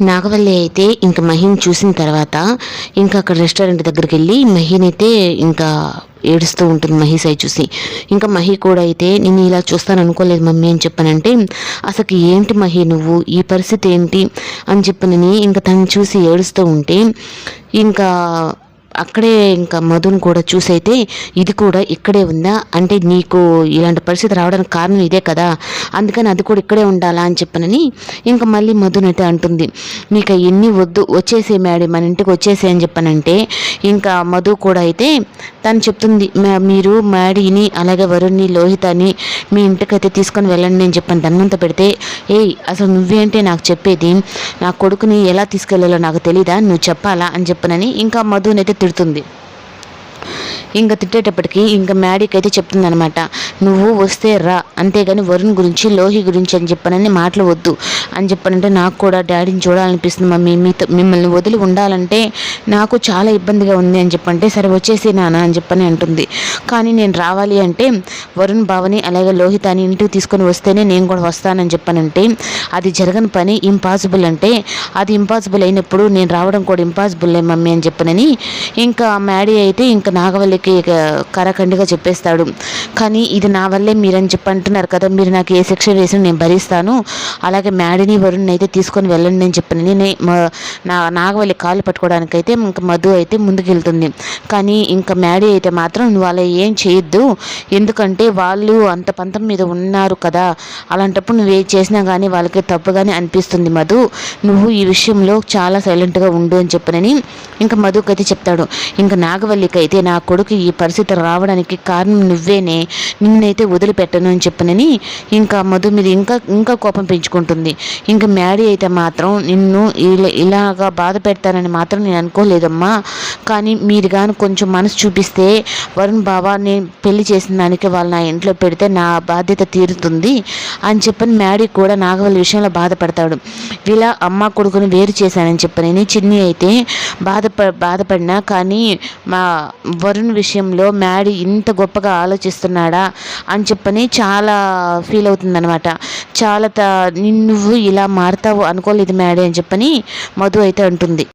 నాగవల్లి అయితే ఇంకా మహిని చూసిన తర్వాత ఇంకా అక్కడ రెస్టారెంట్ దగ్గరికి వెళ్ళి మహిని అయితే ఇంకా ఏడుస్తూ ఉంటుంది మహి సై చూసి. ఇంకా మహి కూడా అయితే నేను ఇలా చూస్తాను అనుకోలేదు మమ్మీ అని చెప్పానంటే అసలు ఏంటి మహి నువ్వు? ఈ పరిస్థితి ఏంటి? అని చెప్పనని ఇంకా తను చూసి ఏడుస్తూ ఉంటే ఇంకా అక్కడే ఇంకా మధుని కూడా చూసైతే ఇది కూడా ఇక్కడే ఉందా? అంటే నీకు ఇలాంటి పరిస్థితి రావడానికి కారణం ఇదే కదా? అందుకని అది కూడా ఇక్కడే ఉండాలా అని చెప్పనని ఇంకా మళ్ళీ మధునైతే అంటుంది. నీకు ఎన్ని వద్దు వచ్చేసే మేడం మన ఇంటికి వచ్చేసే అని చెప్పనంటే ఇంకా మధు కూడా అయితే తను చెప్తుంది మీరు మ్యాడీని అలాగే వరుణ్ని లోహితని మీ ఇంటికైతే తీసుకొని వెళ్ళండి నేను చెప్పాను. దన్నంత పెడితే ఏయ్ అసలు నువ్వేంటే నాకు చెప్పేది? నా కొడుకుని ఎలా తీసుకెళ్ళాలో నాకు తెలీదా? నువ్వు చెప్పాలా? అని చెప్పనని ఇంకా మధునైతే తిడుతుంది. ఇంకా తిట్టేటప్పటికి ఇంకా మ్యాడీకి అయితే చెప్తుందనమాట నువ్వు వస్తే రా అంతేగాని వరుణ్ గురించి లోహి గురించి అని చెప్పనని మాటలు వద్దు. అని చెప్పనంటే నాకు కూడా డాడీని చూడాలనిపిస్తుంది మమ్మీ. మీతో మిమ్మల్ని వదిలి ఉండాలంటే నాకు చాలా ఇబ్బందిగా ఉంది అని చెప్పంటే సరే వచ్చేసి నాన్న అని చెప్పని అంటుంది. కానీ నేను రావాలి అంటే వరుణ్ బావని అలాగే లోహితాని ఇంటికి తీసుకొని వస్తేనే నేను కూడా వస్తానని చెప్పానంటే అది జరగని పని ఇంపాసిబుల్ అంటే అది ఇంపాసిబుల్ అయినప్పుడు నేను రావడం కూడా ఇంపాసిబుల్ మమ్మీ అని చెప్పనని ఇంకా మ్యాడీ అయితే ఇంకా నాగ వాళ్ళకి కరఖండిగా చెప్పేస్తాడు. కానీ ఇది నా వల్లే మీరని చెప్పి అంటున్నారు కదా మీరు నాకు ఏ శిక్ష వేసిన నేను భరిస్తాను. అలాగే మ్యాడిని వరుణ్ అయితే తీసుకొని వెళ్ళండి నేను చెప్పాను. నేను నా నాగవల్లి కాలు పట్టుకోవడానికి అయితే ఇంకా మధు అయితే ముందుకెళ్తుంది. కానీ ఇంకా మ్యాడీ అయితే మాత్రం నువ్వు అలా ఏం చేయొద్దు. ఎందుకంటే వాళ్ళు అంత పంతం మీద ఉన్నారు కదా అలాంటప్పుడు నువ్వు ఏం చేసినా కానీ వాళ్ళకి తప్పుగానే అనిపిస్తుంది మధు. నువ్వు ఈ విషయంలో చాలా సైలెంట్గా ఉండు అని చెప్పనని ఇంకా మధుకైతే చెప్తాడు. ఇంకా నాగవల్లికి అయితే నాకు కొడుకు ఈ పరిస్థితి రావడానికి కారణం నువ్వేనే నిన్నైతే వదిలిపెట్టను అని చెప్పనని ఇంకా మధు మీద ఇంకా ఇంకా కోపం పెంచుకుంటుంది. ఇంకా మ్యాడీ అయితే మాత్రం నిన్ను ఇలా ఇలాగా బాధ పెడతానని మాత్రం నేను అనుకోలేదమ్మా. కానీ మీరు కానీ కొంచెం మనసు చూపిస్తే వరుణ్ బాబా నేను పెళ్ళి చేసిన దానికి వాళ్ళు నా ఇంట్లో పెడితే నా బాధ్యత తీరుతుంది అని చెప్పని మ్యాడీ కూడా నాగవల్లి విషయంలో బాధపడతాడు. ఇలా అమ్మ కొడుకుని వేరు చేశానని చెప్పనని చిన్ని అయితే బాధప బాధపడినా కానీ మా వరుణ్ విషయంలో మ్యాడీ ఇంత గొప్పగా ఆలోచిస్తున్నాడా అని చెప్పని చాలా ఫీల్ అవుతుందనమాట చాలా త నువ్వు ఇలా మారుతావు అనుకోలేదు మ్యాడీ అని చెప్పని మధు అయితే అంటుంది.